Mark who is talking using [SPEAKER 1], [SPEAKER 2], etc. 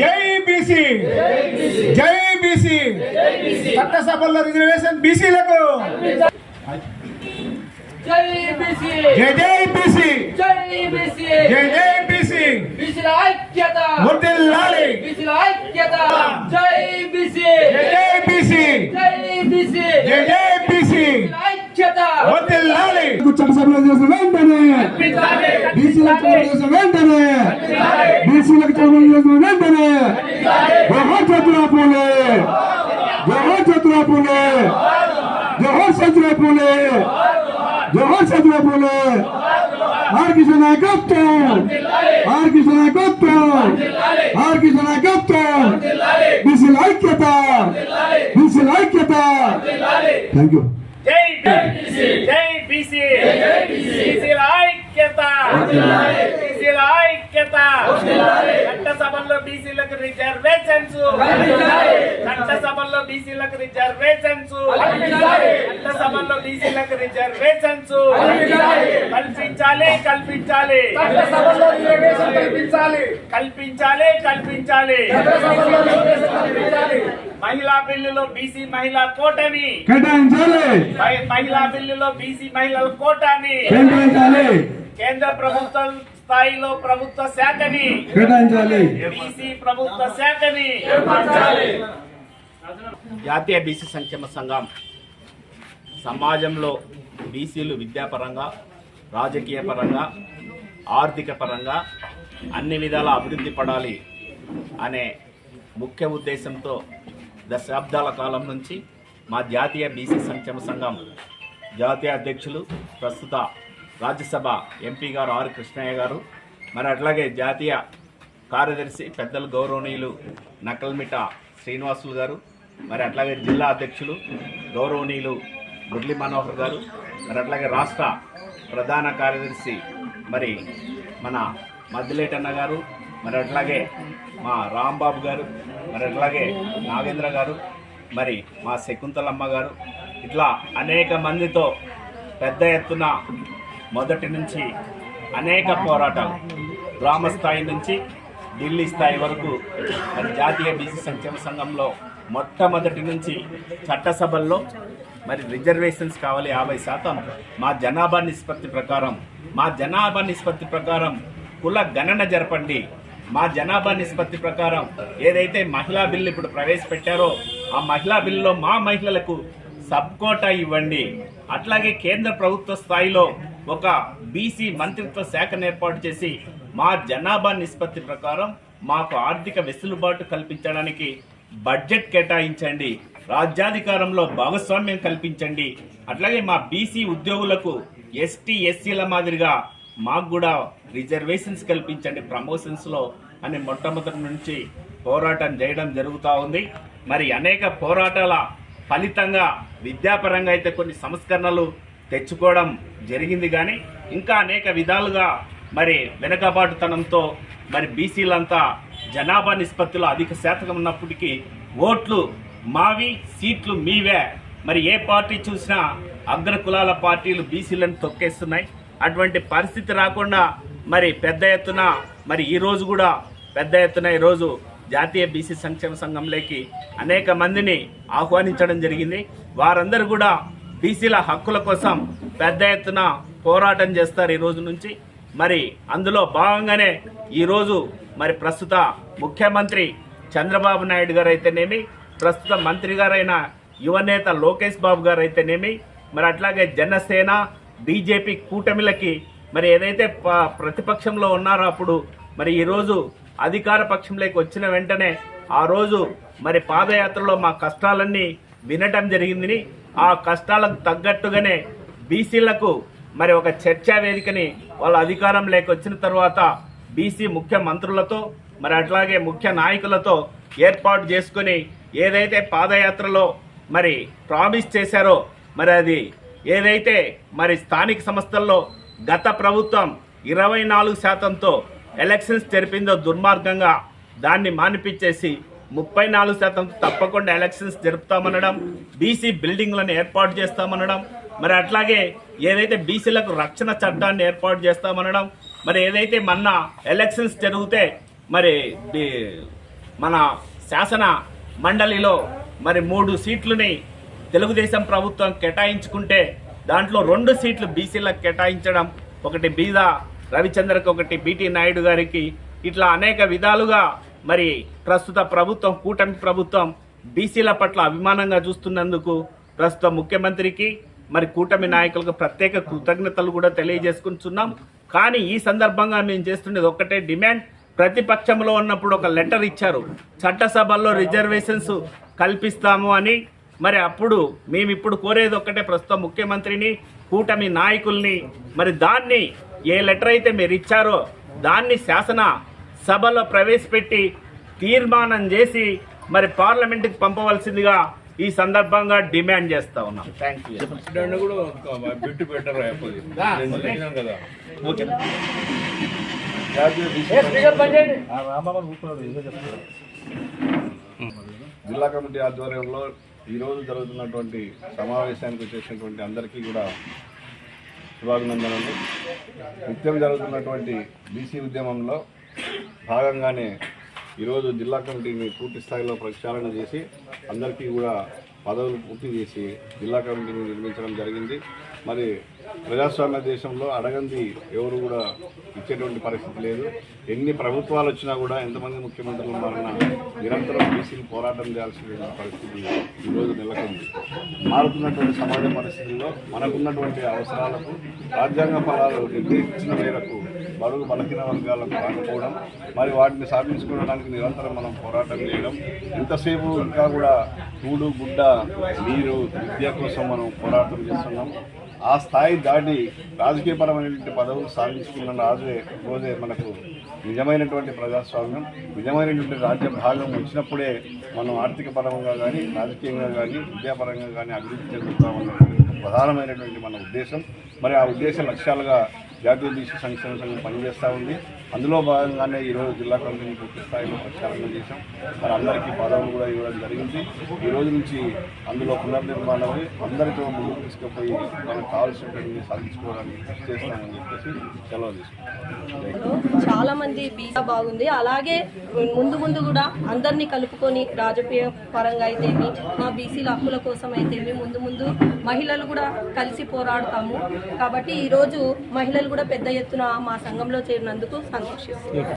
[SPEAKER 1] జై బీసీ జై బీసీ చట్టసభల్లో రిజర్వేషన్ బీసీలకు
[SPEAKER 2] జై బీసీ
[SPEAKER 1] జై జై బీసీ
[SPEAKER 2] జై బీసీ
[SPEAKER 1] జై జై బీసీ
[SPEAKER 2] బీసీల ఐక్యత
[SPEAKER 1] వర్ధిల్లాలి
[SPEAKER 2] బీసీల ఐక్యత జై బీసీ
[SPEAKER 1] జై జై బీసీ
[SPEAKER 2] జై బీసీ
[SPEAKER 1] జై జై బీసీ
[SPEAKER 2] ఐక్యత
[SPEAKER 1] వర్ధిల్లాలి
[SPEAKER 3] చట్టసభలో చేసిన వెంటనే బీసీలకు చట్టం చేసిన వెంటనే బీసీలకు చట్టం చేసిన వెంటనే జవహర్ చతురా పూలే జవహర్ చతురా పూలే జవహర్ చతురా పూలే జవహర్ చతురా పూలే ఆర్ కిష నాయకత్వం ఆర్ కిష నాయకత్వం ఆర్ కిష నాయకత్వం బీసీల ఐక్యత బీసీల ఐక్యత థ్యాంక్ యూ
[SPEAKER 4] జై బీసీ జై బీసీ బీసీల ఐక్యత. బీసీల ఐక్యత. చట్టసభల్లో బీసీలకు రిజర్వేషన్స్. చట్టసభల్లో బీసీలకు రిజర్వేషన్స్. చట్టసభల్లో బీసీలకు రిజర్వేషన్స్. కల్పించాలి కల్పించాలి.
[SPEAKER 1] కల్పించాలి.
[SPEAKER 4] కల్పించాలి మహిళా బిల్లులో బీసీ మహిళా కోటని
[SPEAKER 3] కేటాయించాలి.
[SPEAKER 4] మహి- మహిళా బిల్లులో బీసీ మహిళల కోటాని
[SPEAKER 3] కేటాయించాలి.
[SPEAKER 4] కేంద్ర ప్రభుత్వం స్థాయిలో ప్రభుత్వ శాఖని.
[SPEAKER 3] కేటాయించాలి.
[SPEAKER 4] బీసీ ప్రభుత్వ శాఖని. జాతీయ బీసీ సంక్షేమ సంఘం సమాజంలో బీసీలు విద్యాపరంగా రాజకీయ పరంగా ఆర్థిక పరంగా అన్ని విధాల అభివృద్ధి పడాలి అనే ముఖ్య ఉద్దేశంతో దశాబ్దాల కాలం నుంచి మా జాతీయ బీసీ సంక్షేమ సంఘం జాతీయ అధ్యక్షులు ప్రస్తుత రాజ్యసభ ఎంపీ గారు ఆర్ కృష్ణయ్య గారు మరి అట్లాగే జాతీయ కార్యదర్శి పెద్దలు గౌరవనీయులు నకల్మిట శ్రీనివాసులు గారు మరి అట్లాగే జిల్లా అధ్యక్షులు గౌరవనీయులు మురళీ మనోహర్ గారు మరి అట్లాగే రాష్ట్ర ప్రధాన కార్యదర్శి మరి మన మద్దిలేటన్న గారు మరి అట్లాగే మా రాంబాబు గారు మరి అట్లాగే నాగేంద్ర గారు మరి మా శకుంతలమ్మ గారు ఇట్లా అనేక మందితో పెద్ద ఎత్తున మొదటి నుంచి అనేక పోరాటాలు గ్రామ స్థాయి నుంచి ఢిల్లీ స్థాయి వరకు మరి జాతీయ బీసీ సంక్షేమ సంఘంలో మొట్టమొదటి నుంచి చట్టసభల్లో మరి రిజర్వేషన్స్ కావాలి యాభై శాతం. మా జనాభా నిష్పత్తి ప్రకారం మా జనాభా నిష్పత్తి ప్రకారం కుల గణన జరపండి. మా జనాభా నిష్పత్తి ప్రకారం ఏదైతే మహిళా బిల్లు ఇప్పుడు ప్రవేశపెట్టారో ఆ మహిళా బిల్లులో మా మహిళలకు సబ్ కోటా ఇవ్వండి. అట్లాగే కేంద్ర ప్రభుత్వ స్థాయిలో ఒక బీసీ మంత్రిత్వ శాఖను ఏర్పాటు చేసి మా జనాభా నిష్పత్తి ప్రకారం మాకు ఆర్థిక వెసులుబాటు కల్పించడానికి బడ్జెట్ కేటాయించండి. రాజ్యాధికారంలో భాగస్వామ్యం కల్పించండి. అట్లాగే మా బీసీ ఉద్యోగులకు ఎస్టీ ఎస్సీల మాదిరిగా మాకు కూడా రిజర్వేషన్స్ కల్పించండి ప్రమోషన్స్లో అని మొట్టమొదటి నుంచి పోరాటం చేయడం జరుగుతూ ఉంది. మరి అనేక పోరాటాల ఫలితంగా విద్యాపరంగా అయితే కొన్ని సంస్కరణలు తెచ్చుకోవడం జరిగింది కానీ ఇంకా అనేక విధాలుగా మరి వెనకబాటుతనంతో మరి బీసీలంతా జనాభా నిష్పత్తిలో అధిక శాతం ఉన్నప్పటికీ ఓట్లు మావి సీట్లు మీవే. మరి ఏ పార్టీ చూసినా అగ్ర కులాల పార్టీలు బీసీలను తొక్కేస్తున్నాయి. అటువంటి పరిస్థితి రాకుండా మరి పెద్ద ఎత్తున మరి ఈరోజు కూడా పెద్ద ఎత్తున ఈరోజు జాతీయ బీసీ సంక్షేమ సంఘంలోకి అనేక మందిని ఆహ్వానించడం జరిగింది. వారందరూ కూడా బీసీల హక్కుల కోసం పెద్ద ఎత్తున పోరాటం చేస్తారు ఈ రోజు నుంచి. మరి అందులో భాగంగానే ఈరోజు మరి ప్రస్తుత ముఖ్యమంత్రి చంద్రబాబు నాయుడు గారు అయితేనేమి ప్రస్తుత మంత్రి గారైన యువనేత లోకేష్ బాబు గారు అయితేనేమి మరి అట్లాగే జనసేన బీజేపీ కూటమిలకి మరి ఏదైతే ప- ప్రతిపక్షంలో ఉన్నారో అప్పుడు మరి ఈరోజు అధికార పక్షంలోకి వచ్చిన వెంటనే ఆ రోజు మరి పాదయాత్రలో మా కష్టాలన్నీ వినటం జరిగిందని ఆ కష్టాలకు తగ్గట్టుగానే బీసీలకు మరి ఒక చర్చా వేదికని వాళ్ళ అధికారం వచ్చిన తర్వాత బీసీ ముఖ్య మంత్రులతో మరి అట్లాగే ముఖ్య నాయకులతో ఏర్పాటు చేసుకొని ఏదైతే పాదయాత్రలో మరి ప్రామిస్ చేశారో మరి అది ఏదైతే మరి స్థానిక సంస్థల్లో గత ప్రభుత్వం ఇరవై నాలుగు శాతంతో ఎలక్షన్స్ జరిపిందో దుర్మార్గంగా దాన్ని మానిపించేసి ముప్పై నాలుగు శాతం తప్పకుండా ఎలక్షన్స్ జరుపుతామనడం బీసీ బిల్డింగ్లను ఏర్పాటు చేస్తామనడం మరి అట్లాగే ఏదైతే బీసీలకు రక్షణ చట్టాన్ని ఏర్పాటు చేస్తామనడం మరి ఏదైతే మొన్న ఎలక్షన్స్ జరిగితే మరి మన శాసన మండలిలో మరి మూడు సీట్లని తెలుగుదేశం ప్రభుత్వం కేటాయించుకుంటే దాంట్లో రెండు సీట్లు బీసీలకు కేటాయించడం ఒకటి బీద రవిచంద్రకి ఒకటి బీటీ నాయుడు గారికి ఇట్లా అనేక విధాలుగా మరి ప్రస్తుత ప్రభుత్వం కూటమి ప్రభుత్వం బీసీల పట్ల అభిమానంగా చూస్తున్నందుకు ప్రస్తుత ముఖ్యమంత్రికి మరి కూటమి నాయకులకు ప్రత్యేక కృతజ్ఞతలు కూడా తెలియజేసుకుంటున్నాం. కానీ ఈ సందర్భంగా మేము చేస్తున్నది ఒక్కటే డిమాండ్. ప్రతిపక్షంలో ఉన్నప్పుడు ఒక లెటర్ ఇచ్చారు. చట్టసభల్లో రిజర్వేషన్స్ కల్పిస్తాము అని. మరి అప్పుడు మేము ఇప్పుడు కోరేది ఒక్కటే ప్రస్తుతం ముఖ్యమంత్రిని కూటమి నాయకుల్ని మరి దాన్ని ఏ లెటర్ అయితే మీరు ఇచ్చారో దాన్ని శాసన సభలో ప్రవేశపెట్టి తీర్మానం చేసి మరి పార్లమెంట్కి పంపవలసిందిగా ఈ సందర్భంగా డిమాండ్ చేస్తా ఉన్నాం. థ్యాంక్ యూ
[SPEAKER 5] జిల్లా కమిటీ ఆధ్వర్యంలో ఈరోజు జరుగుతున్నటువంటి సమావేశానికి వచ్చేసినటువంటి అందరికీ కూడా శుభాభినందనలు. నిత్యం జరుగుతున్నటువంటి బీసీ ఉద్యమంలో భాగంగానే ఈరోజు జిల్లా కమిటీని పూర్తి స్థాయిలో ప్రక్షాళన చేసి అందరికీ కూడా పదవులు పూర్తి చేసి జిల్లా కమిటీని నిర్మించడం జరిగింది. మరి ప్రజాస్వామ్య దేశంలో అడగంది ఎవరు కూడా ఇచ్చేటువంటి పరిస్థితి లేదు. ఎన్ని ప్రభుత్వాలు వచ్చినా కూడా ఎంతమంది ముఖ్యమంత్రులు ఉన్నారన్నా నిరంతరం బీసీలు పోరాటం చేయాల్సిన పరిస్థితి ఈరోజు నెలకొంది. మారుతున్నటువంటి సమాజ పరిస్థితుల్లో మనకున్నటువంటి అవసరాలకు రాజ్యాంగ ఫలాలు నిర్దేశించిన మేరకు బరువు బలహీన వర్గాలకు రాకపోవడం మరి వాటిని సాధించుకోవడానికి నిరంతరం మనం పోరాటం చేయడం ఇంతసేపు ఇంకా కూడా కూడు గుడ్డ నీరు విద్య కోసం మనం పోరాటం చేస్తున్నాం. ఆ స్థాయి దాటి రాజకీయపరమైనటువంటి పదవులు సాధించుకున్న రాజే రోజే మనకు నిజమైనటువంటి ప్రజాస్వామ్యం నిజమైనటువంటి రాజ్య భాగం వచ్చినప్పుడే మనం ఆర్థిక పరంగా కానీ రాజకీయంగా కానీ విద్యాపరంగా కానీ అభివృద్ధి చెందుతామన్నటువంటి ప్రధానమైనటువంటి మన ఉద్దేశం. మరి ఆ ఉద్దేశ లక్ష్యాలుగా జాతీయ బీసీ సంక్షేమ సంఘం పనిచేస్తూ ఉంది. అందులో భాగంగానే ఈరోజు జిల్లా కమిటీని పూర్తి స్థాయిలో ప్రచారంగా చేశాం. మరి అందరికీ పదవులు కూడా ఇవ్వడం జరిగింది. ఈ రోజు నుంచి అందులో పునర్నిర్మాణమై అందరితో ముందుకు తీసుకుపోయి మనకు కావాల్సినటువంటి సాధించుకోవడానికి కృషి చేస్తామని చెప్పేసి సెలవు తీసుకుంటాం
[SPEAKER 6] చాలా మంది బీసా బాగుంది. అలాగే ముందు ముందు కూడా అందరినీ కలుపుకొని రాజకీయ పరంగా అయితేమి మా బీసీల హక్కుల కోసం అయితేమి ముందు ముందు మహిళలు కూడా కలిసి పోరాడతాము. కాబట్టి ఈరోజు మహిళలు కూడా పెద్ద ఎత్తున మా సంఘంలో చేరినందుకు సంతోషిస్తున్నాం.